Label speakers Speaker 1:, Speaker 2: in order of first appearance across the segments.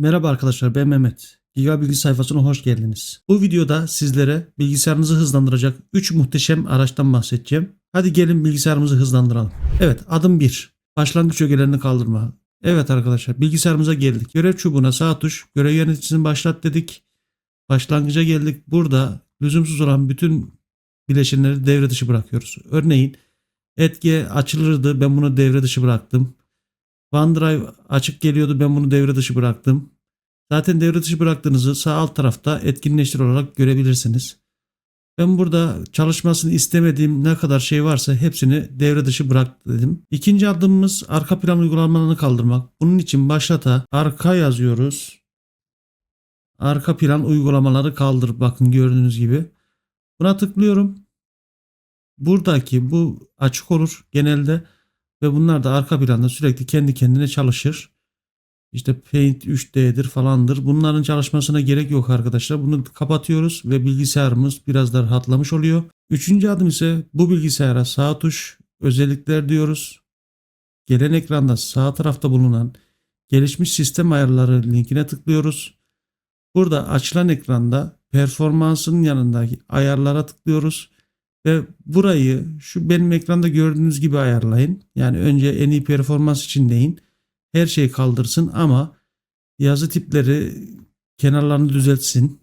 Speaker 1: Merhaba arkadaşlar ben Mehmet. Giga Bilgi sayfasına hoş geldiniz. Bu videoda sizlere bilgisayarınızı hızlandıracak 3 muhteşem araçtan bahsedeceğim. Hadi gelin bilgisayarımızı hızlandıralım. Evet adım 1. Başlangıç ögelerini kaldırma. Evet arkadaşlar bilgisayarımıza geldik. Görev çubuğuna sağ tuş, görev yöneticisini başlat dedik. Başlangıca geldik. Burada lüzumsuz olan bütün bileşenleri devre dışı bırakıyoruz. Örneğin etki açılırdı ben bunu devre dışı bıraktım. OneDrive açık geliyordu ben bunu devre dışı bıraktım. Zaten devre dışı bıraktığınızı sağ alt tarafta etkinleştir olarak görebilirsiniz. Ben burada çalışmasını istemediğim ne kadar şey varsa hepsini devre dışı bırak dedim. İkinci adımımız arka plan uygulamalarını kaldırmak. Bunun için başlata arka yazıyoruz. Arka plan uygulamaları kaldır. Bakın gördüğünüz gibi. Buna tıklıyorum. Buradaki bu açık olur genelde ve bunlar da arka planda sürekli kendi kendine çalışır. İşte Paint 3D'dir falandır. Bunların çalışmasına gerek yok arkadaşlar. Bunu kapatıyoruz ve bilgisayarımız biraz da rahatlamış oluyor. Üçüncü adım ise bu bilgisayara sağ tuş özellikler diyoruz. Gelen ekranda sağ tarafta bulunan gelişmiş sistem ayarları linkine tıklıyoruz. Burada açılan ekranda performansının yanındaki ayarlara tıklıyoruz. Ve burayı şu benim ekranda gördüğünüz gibi ayarlayın. Yani önce en iyi performans için deyin. Her şeyi kaldırsın ama yazı tipleri kenarlarını düzeltsin.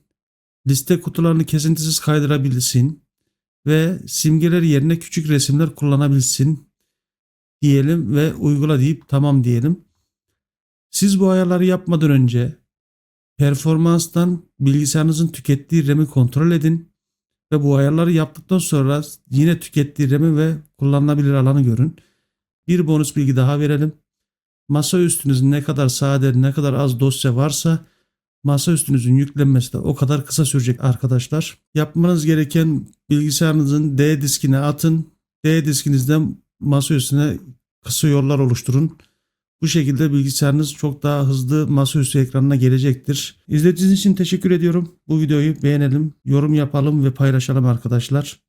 Speaker 1: Liste kutularını kesintisiz kaydırabilsin. Ve simgeler yerine küçük resimler kullanabilsin diyelim ve uygula deyip tamam diyelim. Siz bu ayarları yapmadan önce performanstan bilgisayarınızın tükettiği RAM'i kontrol edin ve bu ayarları yaptıktan sonra yine tükettiği RAM'i ve kullanılabilir alanı görün. Bir bonus bilgi daha verelim. Masa üstünüzün ne kadar sade, ne kadar az dosya varsa masa üstünüzün yüklenmesi de o kadar kısa sürecek arkadaşlar. Yapmanız gereken bilgisayarınızın D diskine atın. D diskinizden masa üstüne kısa yollar oluşturun. Bu şekilde bilgisayarınız çok daha hızlı masaüstü ekranına gelecektir. İzlediğiniz için teşekkür ediyorum. Bu videoyu beğenelim, yorum yapalım ve paylaşalım arkadaşlar.